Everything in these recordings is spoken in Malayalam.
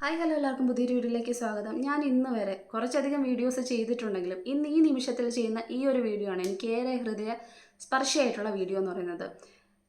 ഹായ് ഹലോ എല്ലാവർക്കും പുതിയൊരു വീഡിയോയിലേക്ക് സ്വാഗതം. ഞാൻ ഇന്ന് വരെ കുറച്ചധികം വീഡിയോസ് ചെയ്തിട്ടുണ്ടെങ്കിലും ഇന്ന് ഈ നിമിഷത്തിൽ ചെയ്യുന്ന ഈ ഒരു വീഡിയോ ആണ് എനിക്ക് ഏറെ ഹൃദയ സ്പർശിയായിട്ടുള്ള വീഡിയോ എന്ന് പറയുന്നത്.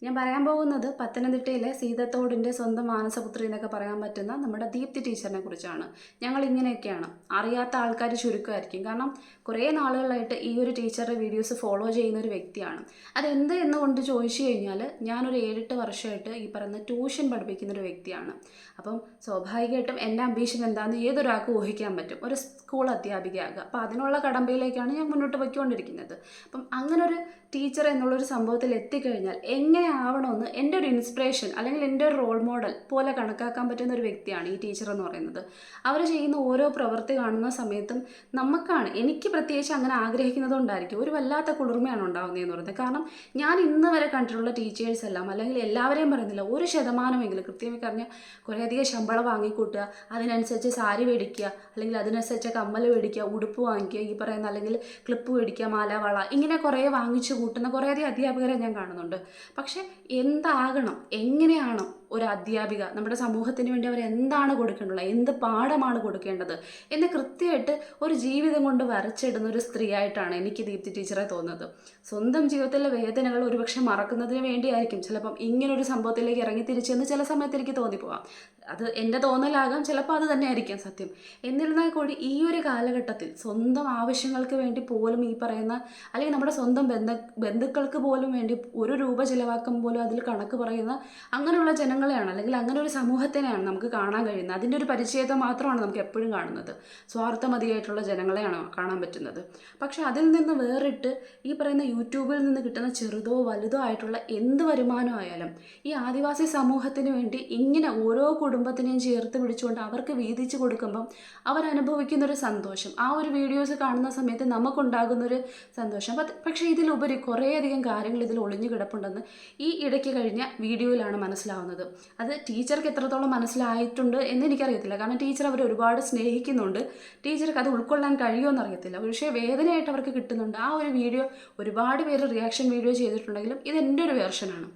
ഞാൻ പറയാൻ പോകുന്നത് പത്തനംതിട്ടയിലെ സീതത്തോടിന്റെ സ്വന്തം മാനസപുത്രി എന്നൊക്കെ പറയാൻ പറ്റുന്ന നമ്മുടെ ദീപ്തി ടീച്ചറിനെ കുറിച്ചാണ്. ഞങ്ങൾ ഇങ്ങനെയൊക്കെയാണ്. അറിയാത്ത ആൾക്കാർ ചുരുക്കമായിരിക്കും. കാരണം കുറേ നാളുകളായിട്ട് ഈ ഒരു ടീച്ചറുടെ വീഡിയോസ് ഫോളോ ചെയ്യുന്ന ഒരു വ്യക്തിയാണ്. അതെന്ത് എന്നുകൊണ്ട് ചോദിച്ചു കഴിഞ്ഞാൽ ഞാനൊരു ഏഴെട്ട് വർഷമായിട്ട് ഈ പറയുന്ന ട്യൂഷൻ പഠിപ്പിക്കുന്ന ഒരു വ്യക്തിയാണ്. അപ്പം സ്വാഭാവികമായിട്ടും എന്റെ അംബീഷൻ എന്താണെന്ന് ഏതൊരാൾക്ക് ഊഹിക്കാൻ പറ്റും? ഒരു സ്കൂൾ അധ്യാപികയാകുക. അപ്പോൾ അതിനുള്ള കടമ്പയിലേക്കാണ് ഞാൻ മുന്നോട്ട് പോയിക്കൊണ്ടിരിക്കുന്നത്. അപ്പം ഒരു ടീച്ചർ എന്നുള്ളൊരു സംഭവത്തിൽ എത്തിക്കഴിഞ്ഞാൽ എങ്ങനെ ആവണമെന്ന് എന്റെ ഒരു ഇൻസ്പിറേഷൻ അല്ലെങ്കിൽ എന്റെ ഒരു റോൾ മോഡൽ പോലെ കണക്കാക്കാൻ പറ്റുന്ന ഒരു വ്യക്തിയാണ് ഈ ടീച്ചർ എന്ന് പറയുന്നത്. അവർ ചെയ്യുന്ന ഓരോ പ്രവൃത്തി കാണുന്ന സമയത്തും നമുക്കാണ് എനിക്ക് പ്രത്യേകിച്ച് അങ്ങനെ ആഗ്രഹിക്കുന്നതുകൊണ്ടായിരിക്കും. ഒരു വല്ലാത്ത കുളിർമയാണ് ഉണ്ടാകുന്നതെന്ന് പറയുന്നത്. കാരണം ഞാൻ ഇന്ന് വരെ കണ്ടിട്ടുള്ള ടീച്ചേഴ്സ് എല്ലാം അല്ലെങ്കിൽ എല്ലാവരെയും പറയുന്നില്ല ഒരു ശതമാനമെങ്കിലും കൃത്യമായി പറഞ്ഞാൽ കുറേയധികം ശമ്പളം വാങ്ങിക്കൂട്ടുക അതിനനുസരിച്ച് സാരി മേടിക്കുക അല്ലെങ്കിൽ അതിനനുസരിച്ച് കമ്മൽ മേടിക്കുക ഉടുപ്പ് വാങ്ങിക്കുക ഈ പറയുന്ന അല്ലെങ്കിൽ ക്ലിപ്പ് മേടിക്കുക മാല വള ഇങ്ങനെ കുറേ വാങ്ങിച്ചു കൂട്ടുന്ന കുറേയധികം അധ്യാപകരെ ഞാൻ കാണുന്നുണ്ട്. പക്ഷേ എന്താകണം? എങ്ങനെയാണ് ഒരു അധ്യാപിക നമ്മുടെ സമൂഹത്തിന് വേണ്ടി അവർ എന്താണ് കൊടുക്കേണ്ടത്? എന്ത് പാഠമാണ് കൊടുക്കേണ്ടത്? എന്ന് കൃത്യമായിട്ട് ഒരു ജീവിതം കൊണ്ട് വരച്ചിടുന്ന ഒരു സ്ത്രീയായിട്ടാണ് എനിക്ക് ദീപ്തി ടീച്ചറെ തോന്നുന്നത്. സ്വന്തം ജീവിതത്തിലെ വേദനകൾ ഒരുപക്ഷെ മറക്കുന്നതിന് വേണ്ടിയായിരിക്കും ചിലപ്പം ഇങ്ങനൊരു സംഭവത്തിലേക്ക് ഇറങ്ങി തിരിച്ചെന്ന് ചില സമയത്ത് എനിക്ക് തോന്നിപ്പോവാം. അത് എന്റെ തോന്നലാകാം ചിലപ്പോൾ അത് തന്നെ ആയിരിക്കാം സത്യം. എന്നിരുന്നാൽ കൂടി ഈ ഒരു കാലഘട്ടത്തിൽ സ്വന്തം ആവശ്യങ്ങൾക്ക് വേണ്ടി പോലും ഈ പറയുന്ന അല്ലെങ്കിൽ നമ്മുടെ സ്വന്തം ബന്ധ ബന്ധുക്കൾക്ക് പോലും വേണ്ടി ഒരു രൂപ ചിലവാക്കും പോലും അതിൽ കണക്ക് പറയുന്ന അങ്ങനെയുള്ള ജനങ്ങളെയാണ് അല്ലെങ്കിൽ അങ്ങനെ ഒരു സമൂഹത്തിനെയാണ് നമുക്ക് കാണാൻ കഴിയുന്നത്. അതിന്റെ ഒരു പരിചയത്തെ മാത്രമാണ് നമുക്ക് എപ്പോഴും കാണുന്നത്. സ്വാർത്ഥമതിയായിട്ടുള്ള ജനങ്ങളെയാണ് കാണാൻ പറ്റുന്നത്. പക്ഷെ അതിൽ നിന്ന് വേറിട്ട് ഈ പറയുന്ന യൂട്യൂബിൽ നിന്ന് കിട്ടുന്ന ചെറുതോ വലുതോ ആയിട്ടുള്ള എന്ത് വരുമാനമായാലും ഈ ആദിവാസി സമൂഹത്തിന് വേണ്ടി ഇങ്ങനെ ഓരോ കുടുംബത്തിനെയും ചേർത്ത് പിടിച്ചുകൊണ്ട് അവർക്ക് വീതിച്ചു കൊടുക്കുമ്പം അവരനുഭവിക്കുന്ന ഒരു സന്തോഷം. ആ ഒരു വീഡിയോസ് കാണുന്ന സമയത്ത് നമുക്കുണ്ടാകുന്നൊരു സന്തോഷം. പക്ഷേ ഇതിലുപരി കുറേയധികം കാര്യങ്ങൾ ഇതിൽ ഒളിഞ്ഞു കിടപ്പുണ്ടെന്ന് ഈ ഇടയ്ക്ക് കഴിഞ്ഞ വീഡിയോയിലാണ് മനസ്സിലാവുന്നത്. അത് ടീച്ചർക്ക് എത്രത്തോളം മനസ്സിലായിട്ടുണ്ട് എന്ന് എനിക്കറിയത്തില്ല. കാരണം ടീച്ചർ അവർ ഒരുപാട് സ്നേഹിക്കുന്നുണ്ട്. ടീച്ചർക്ക് അത് ഉൾക്കൊള്ളാൻ കഴിയുമോ അറിയത്തില്ല. പക്ഷേ വേദനയായിട്ട് അവർക്ക് കിട്ടുന്നുണ്ട്. ആ ഒരു വീഡിയോ ഒരുപാട് പേര് റിയാക്ഷൻ വീഡിയോ ചെയ്തിട്ടുണ്ടെങ്കിലും ഇത് ഒരു വേർഷനാണ്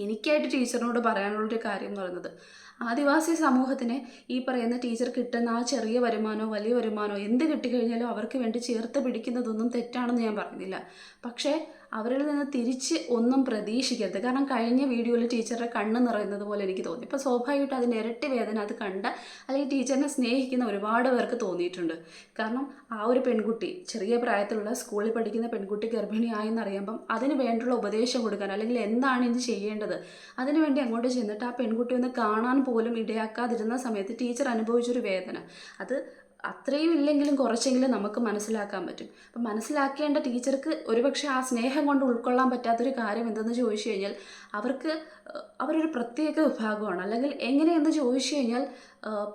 എനിക്കായിട്ട് ടീച്ചറിനോട് പറയാനുള്ളൊരു കാര്യം എന്ന് പറയുന്നത് ആദിവാസി സമൂഹത്തിന് ഈ പറയുന്ന ടീച്ചർ കിട്ടുന്ന ആ ചെറിയ വരുമാനമോ വലിയ വരുമാനമോ എന്ത് കിട്ടിക്കഴിഞ്ഞാലും അവർക്ക് വേണ്ടി ചേർത്ത് പിടിക്കുന്നതൊന്നും തെറ്റാണെന്ന് ഞാൻ പറഞ്ഞില്ല. പക്ഷേ അവരിൽ നിന്ന് തിരിച്ച് ഒന്നും പ്രതീക്ഷിക്കരുത്. കാരണം കഴിഞ്ഞ വീഡിയോയിൽ ടീച്ചറുടെ കണ്ണ് നിറയുന്നത് പോലെ എനിക്ക് തോന്നി. ഇപ്പോൾ സ്വാഭാവികമായിട്ട് അതിന്റെ ഇരട്ടി വേദന അത് കണ്ട അല്ലെങ്കിൽ ടീച്ചറിനെ സ്നേഹിക്കുന്ന ഒരുപാട് പേർക്ക് തോന്നിയിട്ടുണ്ട്. കാരണം ആ ഒരു പെൺകുട്ടി ചെറിയ പ്രായത്തിലുള്ള സ്കൂളിൽ പഠിക്കുന്ന പെൺകുട്ടി ഗർഭിണിയായെന്ന് അറിയുമ്പം അതിന് വേണ്ടിയുള്ള ഉപദേശം കൊടുക്കാൻ അല്ലെങ്കിൽ എന്താണ് ഇത് ചെയ്യേണ്ടത്? അതിനുവേണ്ടി അങ്ങോട്ട് ചെന്നിട്ട് ആ പെൺകുട്ടി ഒന്ന് കാണാൻ പോലും ഇടയാക്കാതിരുന്ന സമയത്ത് ടീച്ചർ അനുഭവിച്ചൊരു വേദന. അത് അത്രയും ഇല്ലെങ്കിലും കുറച്ചെങ്കിലും നമുക്ക് മനസ്സിലാക്കാൻ പറ്റും. അപ്പം മനസ്സിലാക്കേണ്ട ടീച്ചർക്ക് ഒരുപക്ഷെ ആ സ്നേഹം കൊണ്ട് ഉൾക്കൊള്ളാൻ പറ്റാത്തൊരു കാര്യം എന്തെന്ന് ചോദിച്ചു കഴിഞ്ഞാൽ അവർക്ക് അവരൊരു പ്രത്യേക വിഭാഗമാണ്. അല്ലെങ്കിൽ എങ്ങനെയെന്ന് ചോദിച്ചു കഴിഞ്ഞാൽ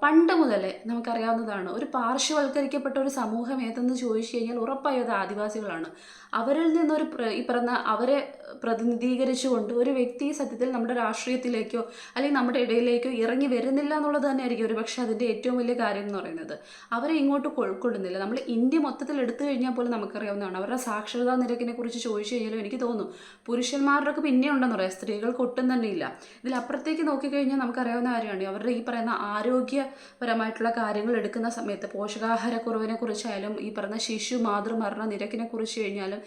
പണ്ട് മുതലേ നമുക്കറിയാവുന്നതാണ്. ഒരു പാർശ്വവൽക്കരിക്കപ്പെട്ട ഒരു സമൂഹം ഏതെന്ന് ചോദിച്ചു കഴിഞ്ഞാൽ ഉറപ്പായും അത് ആദിവാസികളാണ്. അവരിൽ നിന്നൊരു ഈ പറഞ്ഞ അവരെ പ്രതിനിധീകരിച്ചുകൊണ്ട് ഒരു വ്യക്തി സത്യത്തിൽ നമ്മുടെ രാഷ്ട്രീയത്തിലേക്കോ അല്ലെങ്കിൽ നമ്മുടെ ഇടയിലേക്കോ ഇറങ്ങി വരുന്നില്ല എന്നുള്ളത് തന്നെയായിരിക്കും ഒരു പക്ഷേ അതിന്റെ ഏറ്റവും വലിയ കാര്യം എന്ന് പറയുന്നത്. അവരെ ഇങ്ങോട്ട് ഉൾക്കൊള്ളുന്നില്ല നമ്മൾ ഇന്ത്യ മൊത്തത്തിൽ എടുത്തു കഴിഞ്ഞാൽ പോലും നമുക്കറിയാവുന്നതാണ്. അവരുടെ സാക്ഷരതാ നിരക്കിനെ കുറിച്ച് ചോദിച്ചു കഴിഞ്ഞാലും എനിക്ക് തോന്നുന്നു പുരുഷന്മാരുടെയൊക്കെ പിന്നെ ഉണ്ടെന്ന് പറയാം. സ്ത്രീകൾക്ക് ഒട്ടും തന്നെ ഇല്ല. ഇതിലപ്പുറത്തേക്ക് നോക്കിക്കഴിഞ്ഞാൽ നമുക്കറിയാവുന്ന കാര്യമാണ്. അവരുടെ ഈ പറയുന്ന ആരോഗ്യപരമായിട്ടുള്ള കാര്യങ്ങൾ എടുക്കുന്ന സമയത്ത് പോഷകാഹാരക്കുറവിനെ കുറിച്ചായാലും ഈ പറഞ്ഞ ശിശു മാതൃമരണ നിരക്കിനെ കുറിച്ച് കഴിഞ്ഞാലും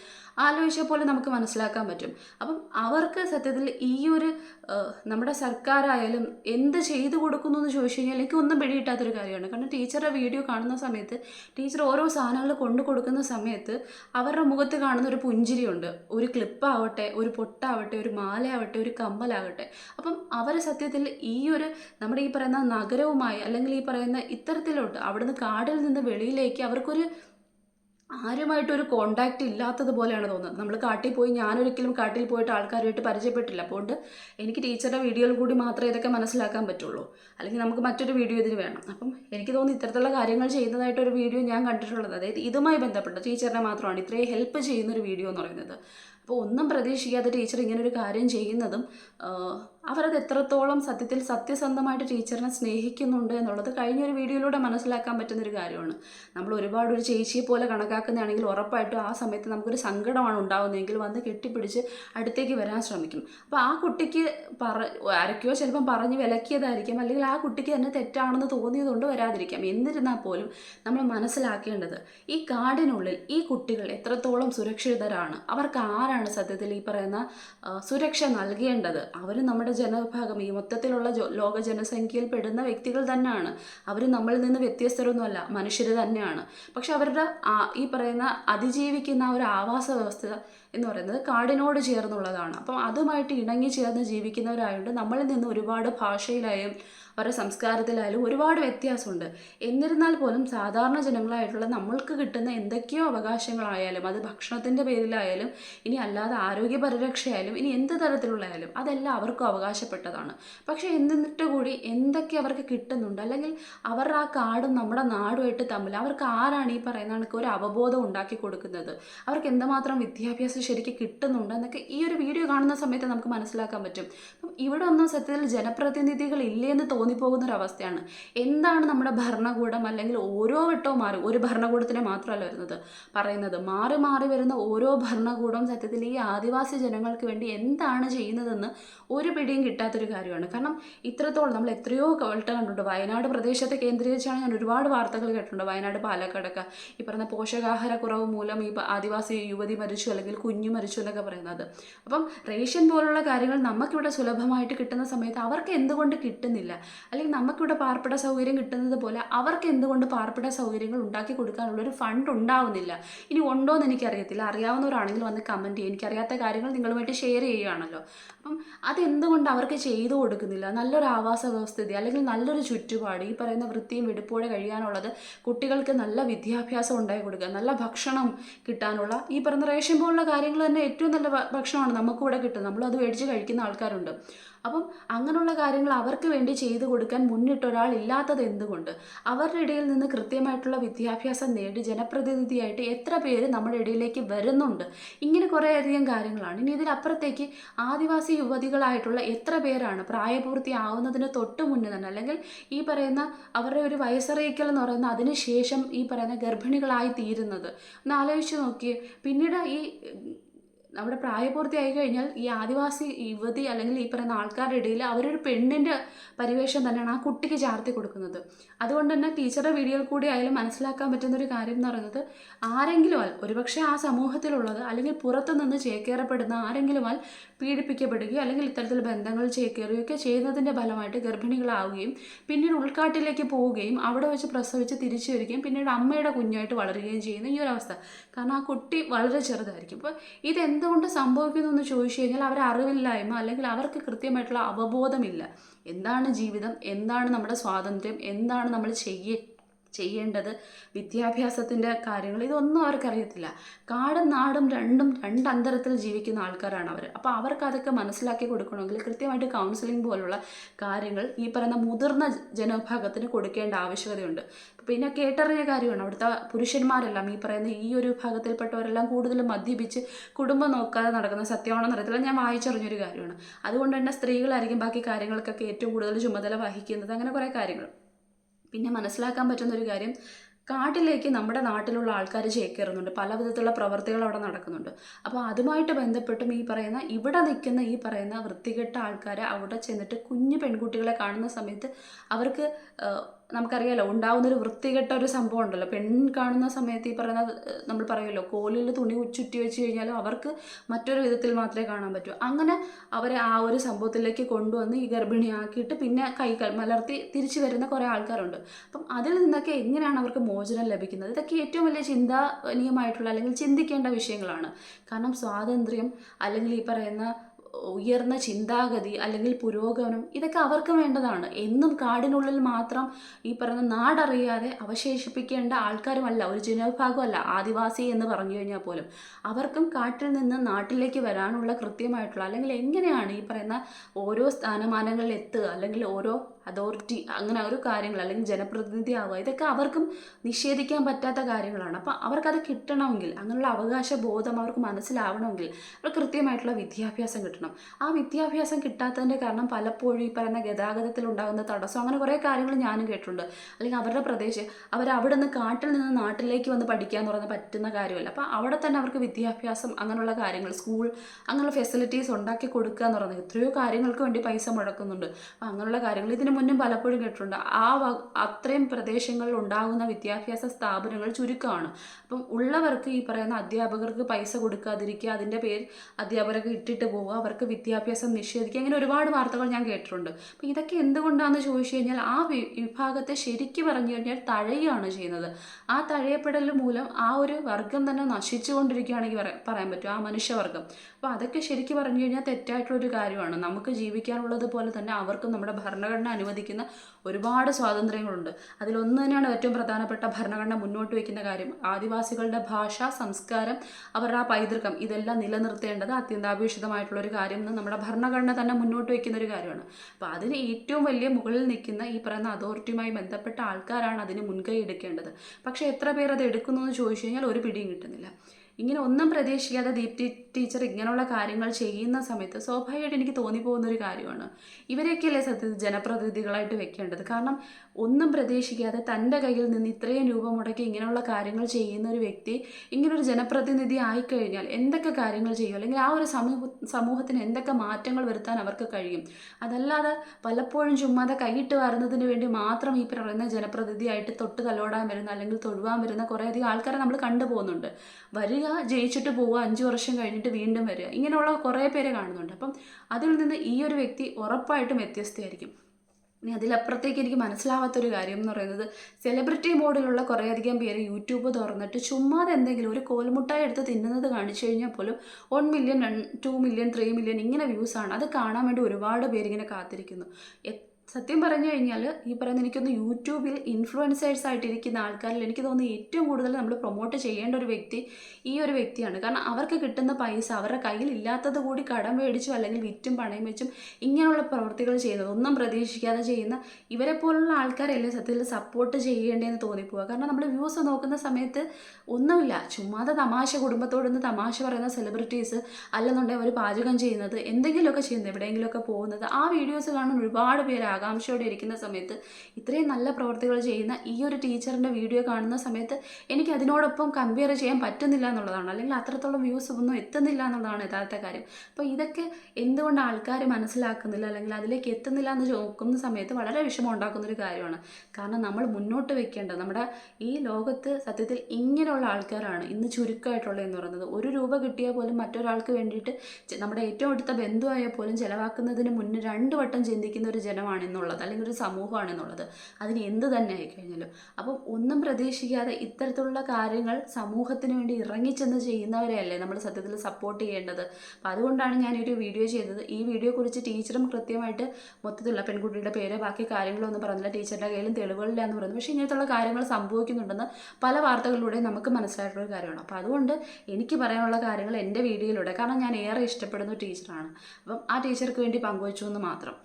ആലോചിച്ച പോലെ നമുക്ക് മനസ്സിലാക്കാൻ പറ്റും. അപ്പം അവർക്ക് സത്യത്തിൽ ഈ ഒരു നമ്മുടെ സർക്കാരായാലും എന്ത് ചെയ്തു കൊടുക്കുന്നു എന്ന് ചോദിച്ചു കഴിഞ്ഞാൽ എനിക്ക് ഒന്നും പിടികിട്ടാത്തൊരു കാര്യമാണ്. കാരണം ടീച്ചറുടെ വീഡിയോ കാണുന്ന സമയത്ത് ടീച്ചർ ഓരോ സാധനങ്ങൾ കൊണ്ടു കൊടുക്കുന്ന സമയത്ത് അവരുടെ മുഖത്ത് കാണുന്ന ഒരു പുഞ്ചിരിയുണ്ട്. ഒരു ക്ലിപ്പാവട്ടെ ഒരു പൊട്ടാവട്ടെ ഒരു മാലയാവട്ടെ ഒരു കമ്മലാവട്ടെ അപ്പം അവർ സത്യത്തിൽ ഈ ഒരു നമ്മുടെ ഈ പറയുന്ന നഗരവുമായി അല്ലെങ്കിൽ ഈ പറയുന്ന ഇത്തരത്തിലോട്ട് അവിടുന്ന് കാടിൽ നിന്ന് വെളിയിലേക്ക് അവർക്കൊരു ആരുമായിട്ടൊരു കോണ്ടാക്റ്റ് ഇല്ലാത്തതുപോലെയാണ് തോന്നുന്നത്. നമ്മൾ കാട്ടിൽ പോയി ഞാനൊരിക്കലും കാട്ടിൽ പോയിട്ട് ആൾക്കാരുമായിട്ട് പരിചയപ്പെട്ടില്ല. അതുകൊണ്ട് എനിക്ക് ടീച്ചറുടെ വീഡിയോയിൽ കൂടി മാത്രമേ ഇതൊക്കെ മനസ്സിലാക്കാൻ പറ്റുള്ളൂ. അല്ലെങ്കിൽ നമുക്ക് മറ്റൊരു വീഡിയോ ഇതിന് വേണം. അപ്പം എനിക്ക് തോന്നുന്നു ഇത്തരത്തിലുള്ള കാര്യങ്ങൾ ചെയ്യുന്നതായിട്ട് ഒരു വീഡിയോ ഞാൻ കണ്ടിട്ടുള്ളത്. അതായത് ഇതുമായി ബന്ധപ്പെട്ട ടീച്ചറിനെ മാത്രമാണ് ഇത്രയും ഹെൽപ്പ് ചെയ്യുന്ന ഒരു വീഡിയോ എന്ന് പറയുന്നത്. അപ്പോൾ ഒന്നും പ്രതീക്ഷിക്കാതെ ടീച്ചർ ഇങ്ങനെ ഒരു കാര്യം ചെയ്യുന്നതും അവരത് എത്രത്തോളം സത്യത്തിൽ സത്യസന്ധമായിട്ട് ടീച്ചറിനെ സ്നേഹിക്കുന്നുണ്ട് എന്നുള്ളത് കഴിഞ്ഞൊരു വീഡിയോയിലൂടെ മനസ്സിലാക്കാൻ പറ്റുന്നൊരു കാര്യമാണ്. നമ്മൾ ഒരുപാട് ഒരു ചേച്ചിയെ പോലെ കണക്കാക്കുന്നതാണെങ്കിൽ ഉറപ്പായിട്ടും ആ സമയത്ത് നമുക്കൊരു സങ്കടമാണ് ഉണ്ടാകുന്നതെങ്കിൽ വന്ന് കെട്ടിപ്പിടിച്ച് അടുത്തേക്ക് വരാൻ ശ്രമിക്കും. അപ്പോൾ ആ കുട്ടിക്ക് പറ ആരൊക്കെയോ ചിലപ്പം പറഞ്ഞ് വിലക്കിയതായിരിക്കും. അല്ലെങ്കിൽ ആ കുട്ടിക്ക് തന്നെ തെറ്റാണെന്ന് തോന്നിയതുകൊണ്ട് വരാതിരിക്കാം. എന്നിരുന്നാൽ പോലും നമ്മൾ മനസ്സിലാക്കേണ്ടത് ഈ കാടിനുള്ളിൽ ഈ കുട്ടികൾ എത്രത്തോളം സുരക്ഷിതരാണ്. അവർക്ക് ആരാണ് സത്യത്തിൽ ഈ പറയുന്ന സുരക്ഷ നൽകേണ്ടത്? അവർ നമ്മുടെ ജനവിഭാഗം ഈ മൊത്തത്തിലുള്ള ലോക ജനസംഖ്യയിൽ പെടുന്ന വ്യക്തികൾ തന്നെയാണ്. അവർ നമ്മളിൽ നിന്ന് വ്യത്യസ്തരൊന്നുമല്ല മനുഷ്യർ തന്നെയാണ്. പക്ഷെ അവരുടെ ഈ പറയുന്ന അതിജീവിക്കുന്ന ഒരു ആവാസ വ്യവസ്ഥ എന്ന് പറയുന്നത് കാടിനോട് ചേർന്നുള്ളതാണ്. അപ്പം അതുമായിട്ട് ഇണങ്ങി ചേർന്ന് ജീവിക്കുന്നവരായതുകൊണ്ട് നമ്മളിൽ നിന്ന് ഒരുപാട് ഭാഷയിലായും അവരുടെ സംസ്കാരത്തിലായാലും ഒരുപാട് വ്യത്യാസമുണ്ട്. എന്നിരുന്നാൽ പോലും സാധാരണ ജനങ്ങളായിട്ടുള്ള നമ്മൾക്ക് കിട്ടുന്ന എന്തൊക്കെയോ അവകാശങ്ങളായാലും അത് ഭക്ഷണത്തിന്റെ പേരിലായാലും ഇനി അല്ലാതെ ആരോഗ്യ പരിരക്ഷയായാലും ഇനി എന്ത് തരത്തിലുള്ളയാലും അതെല്ലാം അവർക്കും അവകാശപ്പെട്ടതാണ്. പക്ഷേ എന്നിട്ട് കൂടി എന്തൊക്കെ അവർക്ക് കിട്ടുന്നുണ്ട്? അല്ലെങ്കിൽ അവരുടെ ആ കാടും നമ്മുടെ നാടുമായിട്ട് തമ്മിൽ അവർക്ക് ആരാണ് ഈ പറയുന്ന കണക്ക് ഒരു അവബോധം ഉണ്ടാക്കി കൊടുക്കുന്നത്? അവർക്ക് എന്തുമാത്രം വിദ്യാഭ്യാസം ശരിക്കും കിട്ടുന്നുണ്ട് എന്നൊക്കെ ഈ ഒരു വീഡിയോ കാണുന്ന സമയത്ത് നമുക്ക് മനസ്സിലാക്കാൻ പറ്റും. അപ്പം ഇവിടെ ഒന്നും സത്യത്തിൽ ജനപ്രതിനിധികൾ ഇല്ലേ എന്ന് ഒരു അവസ്ഥയാണ് എന്താണ് നമ്മുടെ ഭരണകൂടം അല്ലെങ്കിൽ ഓരോ വട്ടവും മാറി ഒരു ഭരണകൂടത്തിനെ മാത്രമല്ല വരുന്നത് പറയുന്നത്? മാറി മാറി വരുന്ന ഓരോ ഭരണകൂടവും സത്യത്തിൽ ഈ ആദിവാസി ജനങ്ങൾക്ക് വേണ്ടി എന്താണ് ചെയ്യുന്നതെന്ന് ഒരു പിടിയും കിട്ടാത്തൊരു കാര്യമാണ്. കാരണം ഇത്രത്തോളം നമ്മൾ എത്രയോ വട്ടം കണ്ടിട്ടുണ്ട്. വയനാട് പ്രദേശത്തെ കേന്ദ്രീകരിച്ചാണ് ഞാൻ ഒരുപാട് വാർത്തകൾ കേട്ടിട്ടുണ്ട്. വയനാട് പാലക്കാടൊക്കെ ഈ പറയുന്ന പോഷകാഹാര കുറവ് മൂലം ഈ ആദിവാസി യുവതി മരിച്ചു അല്ലെങ്കിൽ കുഞ്ഞു മരിച്ചു എന്നൊക്കെ പറയുന്നത്. അപ്പം റേഷൻ പോലുള്ള കാര്യങ്ങൾ നമുക്കിവിടെ സുലഭമായിട്ട് കിട്ടുന്ന സമയത്ത് അവർക്ക് എന്തുകൊണ്ട് കിട്ടുന്നില്ല? അല്ലെങ്കിൽ നമുക്കിവിടെ പാർപ്പിട സൗകര്യം കിട്ടുന്നത് പോലെ അവർക്ക് എന്തുകൊണ്ട് പാർപ്പിട സൗകര്യങ്ങൾ ഉണ്ടാക്കി കൊടുക്കാനുള്ള ഒരു ഫണ്ട് ഉണ്ടാവുന്നില്ല? ഇനി ഉണ്ടോ എന്ന് എനിക്കറിയത്തില്ല. അറിയാവുന്നവരാണെങ്കിൽ വന്ന് കമന്റ് ചെയ്യുക എനിക്കറിയാത്ത കാര്യങ്ങൾ നിങ്ങളുമായിട്ട് ഷെയർ ചെയ്യുകയാണല്ലോ. അപ്പം അതെന്തുകൊണ്ട് അവർക്ക് ചെയ്തു കൊടുക്കുന്നില്ല? നല്ലൊരു ആവാസ വ്യവസ്ഥിതി അല്ലെങ്കിൽ നല്ലൊരു ചുറ്റുപാട് ഈ പറയുന്ന വൃത്തിയും വെടുപ്പോടെ കഴിയാനുള്ളത് കുട്ടികൾക്ക് നല്ല വിദ്യാഭ്യാസം ഉണ്ടായി കൊടുക്കുക നല്ല ഭക്ഷണം കിട്ടാനുള്ള ഈ പറയുന്ന റേഷൻ പോലുള്ള കാര്യങ്ങൾ തന്നെ ഏറ്റവും നല്ല ഭക്ഷണമാണ് നമുക്കിവിടെ കിട്ടുന്നത്. അത് മേടിച്ച് കഴിക്കുന്ന ആൾക്കാരുണ്ട്. അപ്പം അങ്ങനെയുള്ള കാര്യങ്ങൾ അവർക്ക് വേണ്ടി ചെയ്തു കൊടുക്കാൻ മുന്നിട്ട് ഒരാൾ ഇല്ലാത്തത് എന്തുകൊണ്ട്? അവരുടെ ഇടയിൽ നിന്ന് കൃത്യമായിട്ടുള്ള വിദ്യാഭ്യാസം നേടി ജനപ്രതിനിധിയായിട്ട് എത്ര പേര് നമ്മുടെ ഇടയിലേക്ക് വരുന്നുണ്ട്? ഇങ്ങനെ കുറേയധികം കാര്യങ്ങളാണ്. ഇനി ഇതിനപ്പുറത്തേക്ക് ആദിവാസി യുവതികളായിട്ടുള്ള എത്ര പേരാണ് പ്രായപൂർത്തി പ്രായപൂർത്തിയാവുന്നതിന് തൊട്ട് മുന്നേ തന്നെ? അല്ലെങ്കിൽ ഈ പറയുന്ന അവരുടെ ഒരു വയസ്സറിയിക്കൽ എന്ന് പറയുന്ന അതിനുശേഷം ഈ പറയുന്ന ഗർഭിണികളായി തീരുന്നത്? ഒന്ന് ആലോചിച്ച് നോക്കിയേ. പിന്നീട് ഈ നമ്മുടെ പ്രായപൂർത്തിയായി കഴിഞ്ഞാൽ ഈ ആദിവാസി യുവതി അല്ലെങ്കിൽ ഈ പറയുന്ന ആൾക്കാരുടെ ഇടയിൽ അവരൊരു പെണ്ണിന്റെ പരിവേഷം തന്നെയാണ് ആ കുട്ടിക്ക് ചാർത്തി കൊടുക്കുന്നത്. അതുകൊണ്ട് തന്നെ ടീച്ചറുടെ വീഡിയോയിൽ കൂടി ആയാലും മനസ്സിലാക്കാൻ പറ്റുന്ന ഒരു കാര്യം എന്ന് പറയുന്നത് ആരെങ്കിലും ഒരുപക്ഷെ ആ സമൂഹത്തിലുള്ളത് അല്ലെങ്കിൽ പുറത്തു നിന്ന് ചേക്കേറപ്പെടുന്ന ആരെങ്കിലും ആൽ പീഡിപ്പിക്കപ്പെടുകയോ അല്ലെങ്കിൽ ഇത്തരത്തിൽ ബന്ധങ്ങൾ ചേക്കേറുകയൊക്കെ ചെയ്യുന്നതിന്റെ ഫലമായിട്ട് ഗർഭിണികളാവുകയും പിന്നീട് ഉൾക്കാട്ടിലേക്ക് പോവുകയും അവിടെ വെച്ച് പ്രസവിച്ച് തിരിച്ചു വരികയും പിന്നീട് അമ്മയുടെ കുഞ്ഞായിട്ട് വളരുകയും ചെയ്യുന്ന ഈ ഒരു അവസ്ഥ. കാരണം ആ കുട്ടി വളരെ ചെറുതായിരിക്കും. അപ്പോൾ ഇതെന്തുകൊണ്ട് സംഭവിക്കുന്നു എന്ന് ചോദിച്ചു കഴിഞ്ഞാൽ അവർ അറിവില്ലായ്മ അല്ലെങ്കിൽ അവർക്ക് കൃത്യമായിട്ടുള്ള അവബോധമില്ല. എന്താണ് ജീവിതം? എന്താണ് നമ്മുടെ സ്വാതന്ത്ര്യം? എന്താണ് നമ്മൾ ചെയ്യേ ചെയ്യേണ്ടത് വിദ്യാഭ്യാസത്തിന്റെ കാര്യങ്ങൾ. ഇതൊന്നും അവർക്കറിയത്തില്ല കാടും നാടും രണ്ടും രണ്ട് അന്തരത്തിൽ ജീവിക്കുന്ന ആൾക്കാരാണ് അവർ അപ്പോൾ അവർക്ക് അതൊക്കെ മനസ്സിലാക്കി കൊടുക്കണമെങ്കിൽ കൃത്യമായിട്ട് കൗൺസിലിംഗ് പോലുള്ള കാര്യങ്ങൾ ഈ പറയുന്ന മുതിർന്ന ജനവിഭാഗത്തിന് കൊടുക്കേണ്ട ആവശ്യകതയുണ്ട്. പിന്നെ കേട്ടറിഞ്ഞ കാര്യമാണ്. അവിടുത്തെ പുരുഷന്മാരെല്ലാം ഈ പറയുന്ന ഈ ഒരു വിഭാഗത്തിൽപ്പെട്ടവരെല്ലാം കൂടുതലും മദ്യപിച്ച് കുടുംബം നോക്കാതെ നടക്കുന്ന സത്യമാണെന്ന് അറിയത്തില്ല. ഞാൻ വായിച്ചറിഞ്ഞൊരു കാര്യമാണ്. അതുകൊണ്ട് തന്നെ സ്ത്രീകളായിരിക്കും ബാക്കി കാര്യങ്ങൾക്കൊക്കെ ഏറ്റവും കൂടുതൽ ചുമതല വഹിക്കുന്നത്. അങ്ങനെ കുറേ കാര്യങ്ങൾ. പിന്നെ മനസ്സിലാക്കാൻ പറ്റുന്ന ഒരു കാര്യം കാട്ടിലേക്ക് നമ്മുടെ നാട്ടിലുള്ള ആൾക്കാർ ചേക്കേറുന്നുണ്ട്. പല വിധത്തിലുള്ള പ്രവർത്തികൾ അവിടെ നടക്കുന്നുണ്ട്. അപ്പോൾ അതുമായിട്ട് ബന്ധപ്പെട്ടും ഈ പറയുന്ന ഇവിടെ നിൽക്കുന്ന ഈ പറയുന്ന വൃത്തികെട്ട ആൾക്കാരെ അവിടെ ചെന്നിട്ട് കുഞ്ഞു പെൺകുട്ടികളെ കാണുന്ന സമയത്ത് അവർക്ക് നമുക്കറിയാലോ ഉണ്ടാവുന്നൊരു വൃത്തികെട്ട ഒരു സംഭവം ഉണ്ടല്ലോ. പെൺ കാണുന്ന സമയത്ത് ഈ പറയുന്ന നമ്മൾ പറയുമല്ലോ കോലിൽ തുണി ചുറ്റി വെച്ച് കഴിഞ്ഞാലും അവർക്ക് മറ്റൊരു വിധത്തിൽ മാത്രമേ കാണാൻ പറ്റൂ. അങ്ങനെ അവരെ ആ ഒരു സംഭവത്തിലേക്ക് കൊണ്ടുവന്ന് ഈ ഗർഭിണിയാക്കിയിട്ട് പിന്നെ കൈകൾ മലർത്തി തിരിച്ചു വരുന്ന കുറേ ആൾക്കാരുണ്ട്. അപ്പം അതിൽ നിന്നൊക്കെ എങ്ങനെയാണ് അവർക്ക് മോചനം ലഭിക്കുന്നത്? ഇതൊക്കെ ഏറ്റവും വലിയ ചിന്താനീയമായിട്ടുള്ള അല്ലെങ്കിൽ ചിന്തിക്കേണ്ട വിഷയങ്ങളാണ്. കാരണം സ്വാതന്ത്ര്യം അല്ലെങ്കിൽ ഈ പറയുന്ന ഉയർന്ന ചിന്താഗതി അല്ലെങ്കിൽ പുരോഗമനം ഇതൊക്കെ അവർക്ക് വേണ്ടതാണ്. എന്നും കാടിനുള്ളിൽ മാത്രം ഈ പറയുന്ന നാടറിയാതെ അവശേഷിപ്പിക്കേണ്ട ആൾക്കാരുമല്ല ഒരു ജനവിഭാഗമല്ല ആദിവാസി എന്ന് പറഞ്ഞു കഴിഞ്ഞാൽ പോലും. അവർക്കും കാട്ടിൽ നിന്ന് നാട്ടിലേക്ക് വരാനുള്ള കൃത്യമായിട്ടുള്ള അല്ലെങ്കിൽ എങ്ങനെയാണ് ഈ പറയുന്ന ഓരോ സ്ഥാനമാനങ്ങളിൽ എത്തുക അല്ലെങ്കിൽ ഓരോ അതോറിറ്റി അങ്ങനെ ഒരു കാര്യങ്ങൾ അല്ലെങ്കിൽ ജനപ്രതിനിധി ആവുക ഇതൊക്കെ അവർക്കും നിഷേധിക്കാൻ പറ്റാത്ത കാര്യങ്ങളാണ്. അപ്പം അവർക്കത് കിട്ടണമെങ്കിൽ അങ്ങനെയുള്ള അവകാശ ബോധം അവർക്ക് മനസ്സിലാവണമെങ്കിൽ അവർ കൃത്യമായിട്ടുള്ള വിദ്യാഭ്യാസം കിട്ടണം. ആ വിദ്യാഭ്യാസം കിട്ടാത്തതിന്റെ കാരണം പലപ്പോഴും ഈ പറയുന്ന ഗതാഗതത്തിൽ ഉണ്ടാകുന്ന തടസ്സം അങ്ങനെ കുറേ കാര്യങ്ങൾ ഞാനും കേട്ടിട്ടുണ്ട്. അല്ലെങ്കിൽ അവരുടെ പ്രദേശം അവർ അവിടെ നിന്ന് കാട്ടിൽ നിന്ന് നാട്ടിലേക്ക് വന്ന് പഠിക്കുക എന്ന് പറയുന്നത് പറ്റുന്ന കാര്യമല്ല. അപ്പോൾ അവിടെ തന്നെ അവർക്ക് വിദ്യാഭ്യാസം അങ്ങനെയുള്ള കാര്യങ്ങൾ സ്കൂൾ അങ്ങനെയുള്ള ഫെസിലിറ്റീസ് ഉണ്ടാക്കി കൊടുക്കുക എന്ന് പറയുന്നത് എത്രയോ കാര്യങ്ങൾക്ക് വേണ്ടി പൈസ മുടക്കുന്നുണ്ട്. അപ്പോൾ അങ്ങനെയുള്ള കാര്യങ്ങൾ ഇതിന് മുന്നും പലപ്പോഴും കേട്ടിട്ടുണ്ട്. ആ അത്രയും പ്രദേശങ്ങളിൽ ഉണ്ടാകുന്ന വിദ്യാഭ്യാസ സ്ഥാപനങ്ങൾ ചുരുക്കമാണ്. അപ്പം ഉള്ളവർക്ക് ഈ പറയുന്ന അധ്യാപകർക്ക് പൈസ കൊടുക്കാതിരിക്കുക അതിന്റെ പേര് അധ്യാപകർക്ക് ഇട്ടിട്ട് പോവുക അവർക്ക് വിദ്യാഭ്യാസം നിഷേധിക്കുക അങ്ങനെ ഒരുപാട് വാർത്തകൾ ഞാൻ കേട്ടിട്ടുണ്ട്. അപ്പം ഇതൊക്കെ എന്തുകൊണ്ടാണെന്ന് ചോദിച്ചു കഴിഞ്ഞാൽ ആ വിഭാഗത്തെ ശരിക്കും പറഞ്ഞു കഴിഞ്ഞാൽ തഴയുകയാണ് ചെയ്യുന്നത്. ആ തഴയപ്പെടൽ മൂലം ആ ഒരു വർഗം തന്നെ നശിച്ചുകൊണ്ടിരിക്കുകയാണെങ്കിൽ പറയാൻ പറയാൻ പറ്റും ആ മനുഷ്യവർഗം. അപ്പോൾ അതൊക്കെ ശരിക്കും പറഞ്ഞു കഴിഞ്ഞാൽ തെറ്റായിട്ടുള്ളൊരു കാര്യമാണ്. നമുക്ക് ജീവിക്കാനുള്ളത് പോലെ തന്നെ അവർക്കും നമ്മുടെ ഭരണഘടന അനുവദിക്കുന്ന ഒരുപാട് സ്വാതന്ത്ര്യങ്ങളുണ്ട്. അതിലൊന്ന് തന്നെയാണ് ഏറ്റവും പ്രധാനപ്പെട്ട ഭരണഘടന മുന്നോട്ട് വയ്ക്കുന്ന കാര്യം. ആദിവാസികളുടെ ഭാഷ സംസ്കാരം അവരുടെ ആ പൈതൃകം ഇതെല്ലാം നിലനിർത്തേണ്ടത് അത്യന്താപേക്ഷിതമായിട്ടുള്ള ഒരു കാര്യം എന്ന് നമ്മുടെ ഭരണഘടന തന്നെ മുന്നോട്ട് വയ്ക്കുന്ന ഒരു കാര്യമാണ്. അപ്പോൾ അതിന് ഏറ്റവും വലിയ മുകളിൽ നിൽക്കുന്ന ഈ പറയുന്ന അതോറിറ്റിയുമായി ബന്ധപ്പെട്ട ആൾക്കാരാണ് അതിന് മുൻകൈ എടുക്കേണ്ടത്. പക്ഷേ എത്ര പേർ അത് എടുക്കുന്നു എന്ന് ചോദിച്ചു കഴിഞ്ഞാൽ ഒരു പിടിയും കിട്ടുന്നില്ല. ഇങ്ങനെ ഒന്നും പ്രതീക്ഷിക്കാതെ ദീപ്തി ടീച്ചർ ഇങ്ങനെയുള്ള കാര്യങ്ങൾ ചെയ്യുന്ന സമയത്ത് സ്വാഭാവികമായിട്ട് എനിക്ക് തോന്നിപ്പോകുന്ന ഒരു കാര്യമാണ്. ഇവരെയൊക്കെയല്ലേ സത്യത്തിൽ ജനപ്രതിനിധികളായിട്ട് വെക്കേണ്ടത്? കാരണം ഒന്നും പ്രതീക്ഷിക്കാതെ തന്റെ കയ്യിൽ നിന്ന് ഇത്രയും രൂപ മുടക്കി ഇങ്ങനെയുള്ള കാര്യങ്ങൾ ചെയ്യുന്ന ഒരു വ്യക്തി ഇങ്ങനൊരു ജനപ്രതിനിധി ആയിക്കഴിഞ്ഞാൽ എന്തൊക്കെ കാര്യങ്ങൾ ചെയ്യും? അല്ലെങ്കിൽ ആ ഒരു സമൂഹ സമൂഹത്തിന് എന്തൊക്കെ മാറ്റങ്ങൾ വരുത്താൻ അവർക്ക് കഴിയും? അതല്ലാതെ പലപ്പോഴും ചുമ്മാതെ കൈയിട്ട് വരുന്നതിന് വേണ്ടി മാത്രം ഈ പറയുന്ന ജനപ്രതിനിധിയായിട്ട് തൊട്ട് തലോടാൻ വരുന്ന അല്ലെങ്കിൽ തൊഴുവാൻ വരുന്ന കുറേയധികം ആൾക്കാരെ നമ്മൾ കണ്ടുപോകുന്നുണ്ട്. വരിക ജയിച്ചിട്ട് പോവുക അഞ്ച് വർഷം കഴിഞ്ഞിട്ട് വീണ്ടും വരിക ഇങ്ങനെയുള്ള കുറേ പേരെ കാണുന്നുണ്ട്. അപ്പം അതിൽ നിന്ന് ഈ ഒരു വ്യക്തി ഉറപ്പായിട്ടും വ്യത്യസ്തയായിരിക്കും. ഇനി അതിലപ്പുറത്തേക്ക് എനിക്ക് മനസ്സിലാവാത്തൊരു കാര്യം എന്ന് പറയുന്നത് സെലിബ്രിറ്റി മോഡിലുള്ള കുറേയധികം പേര് യൂട്യൂബ് തുറന്നിട്ട് ചുമ്മാതെ എന്തെങ്കിലും ഒരു കോൽമുട്ടായി എടുത്ത് തിന്നുന്നത് കാണിച്ചു കഴിഞ്ഞാൽ പോലും one million two million three million ഇങ്ങനെ വ്യൂസാണ് അത് കാണാൻ വേണ്ടി ഒരുപാട് പേരിങ്ങനെ കാത്തിരിക്കുന്നു. സത്യം പറഞ്ഞു കഴിഞ്ഞാൽ ഈ പറയുന്ന എനിക്കൊന്ന് യൂട്യൂബിൽ ഇൻഫ്ലുവൻസേഴ്സ് ആയിട്ടിരിക്കുന്ന ആൾക്കാരിൽ എനിക്ക് തോന്നുന്നു ഏറ്റവും കൂടുതൽ നമ്മൾ പ്രൊമോട്ട് ചെയ്യേണ്ട ഒരു വ്യക്തി ഈ ഒരു വ്യക്തിയാണ്. കാരണം അവർക്ക് കിട്ടുന്ന പൈസ അവരുടെ കയ്യിൽ ഇല്ലാത്തത് കൂടി കടം മേടിച്ചും അല്ലെങ്കിൽ വിറ്റും പണയം വെച്ചും ഇങ്ങനെയുള്ള പ്രവൃത്തികൾ ചെയ്യുന്നത് ഒന്നും പ്രതീക്ഷിക്കാതെ ചെയ്യുന്ന ഇവരെ പോലുള്ള ആൾക്കാരല്ലേ സത്യത്തിൽ സപ്പോർട്ട് ചെയ്യേണ്ടതെന്ന് തോന്നിപ്പോവുക. കാരണം നമ്മൾ വ്യൂസ് നോക്കുന്ന സമയത്ത് ഒന്നുമില്ല. ചുമ്മാതെ തമാശ കുടുംബത്തോടൊന്ന് തമാശ പറയുന്ന സെലിബ്രിറ്റീസ് അല്ലെന്നുണ്ടെങ്കിൽ അവർ പാചകം ചെയ്യുന്നത് എന്തെങ്കിലുമൊക്കെ ചെയ്യുന്നത് എവിടെയെങ്കിലുമൊക്കെ പോകുന്നത്. ആ വീഡിയോസ് കാണുന്ന ഒരുപാട് പേര് ആകാംക്ഷയോടെ ഇരിക്കുന്ന സമയത്ത് ഇത്രയും നല്ല പ്രവർത്തികൾ ചെയ്യുന്ന ഈ ഒരു ടീച്ചറിന്റെ വീഡിയോ കാണുന്ന സമയത്ത് എനിക്ക് അതിനോടൊപ്പം കമ്പയർ ചെയ്യാൻ പറ്റുന്നില്ല എന്നുള്ളതാണ്. അല്ലെങ്കിൽ അത്രത്തോളം വ്യൂസ് ഒന്നും എത്തുന്നില്ല എന്നുള്ളതാണ് യഥാർത്ഥ കാര്യം. അപ്പോൾ ഇതൊക്കെ എന്തുകൊണ്ട് ആൾക്കാർ മനസ്സിലാക്കുന്നില്ല? അല്ലെങ്കിൽ അതിലേക്ക് എത്തുന്നില്ല എന്ന് നോക്കുന്ന സമയത്ത് വളരെ വിഷമം ഉണ്ടാക്കുന്ന ഒരു കാര്യമാണ്. കാരണം നമ്മൾ മുന്നോട്ട് വെക്കേണ്ടത് നമ്മുടെ ഈ ലോകത്ത് സത്യത്തിൽ ഇങ്ങനെയുള്ള ആൾക്കാരാണ് ഇന്ന് ചുരുക്കമായിട്ടുള്ളത് എന്ന് പറയുന്നത്. ഒരു രൂപ കിട്ടിയാൽ പോലും മറ്റൊരാൾക്ക് വേണ്ടിയിട്ട് നമ്മുടെ ഏറ്റവും അടുത്ത ബന്ധുവായാൽ പോലും ചിലവാക്കുന്നതിന് മുന്നേ രണ്ട് വട്ടം ചിന്തിക്കുന്ന ഒരു ജനമാണ് എന്നുള്ളത് അല്ലെങ്കിൽ ഒരു സമൂഹമാണ് എന്നുള്ളത് അതിന് എന്ത് തന്നെ ആയിക്കഴിഞ്ഞാലും. അപ്പം ഒന്നും പ്രതീക്ഷിക്കാതെ ഇത്തരത്തിലുള്ള കാര്യങ്ങൾ സമൂഹത്തിന് വേണ്ടി ഇറങ്ങിച്ചെന്ന് ചെയ്യുന്നവരെയല്ലേ നമ്മൾ സത്യത്തിൽ സപ്പോർട്ട് ചെയ്യേണ്ടത്? അപ്പം അതുകൊണ്ടാണ് ഞാനൊരു വീഡിയോ ചെയ്തത്. ഈ വീഡിയോ കുറിച്ച് ടീച്ചറും കൃത്യമായിട്ട് മൊത്തത്തിലുള്ള പെൺകുട്ടിയുടെ പേര് ബാക്കി കാര്യങ്ങളൊന്നും പറഞ്ഞില്ല. ടീച്ചറുടെ കയ്യിലും തെളിവുകളില്ല എന്ന് പറയുന്നത് പക്ഷേ ഇങ്ങനത്തുള്ള കാര്യങ്ങൾ സംഭവിക്കുന്നുണ്ടെന്ന് പല വാർത്തകളിലൂടെ നമുക്ക് മനസ്സിലായിട്ടുള്ള ഒരു കാര്യമാണ്. അപ്പോൾ അതുകൊണ്ട് എനിക്ക് പറയാനുള്ള കാര്യങ്ങൾ എന്റെ വീഡിയോയിലൂടെ കാരണം ഞാൻ ഏറെ ഇഷ്ടപ്പെടുന്ന ടീച്ചറാണ് അപ്പം ആ ടീച്ചർക്ക് വേണ്ടി പങ്കുവച്ചു എന്ന് മാത്രം.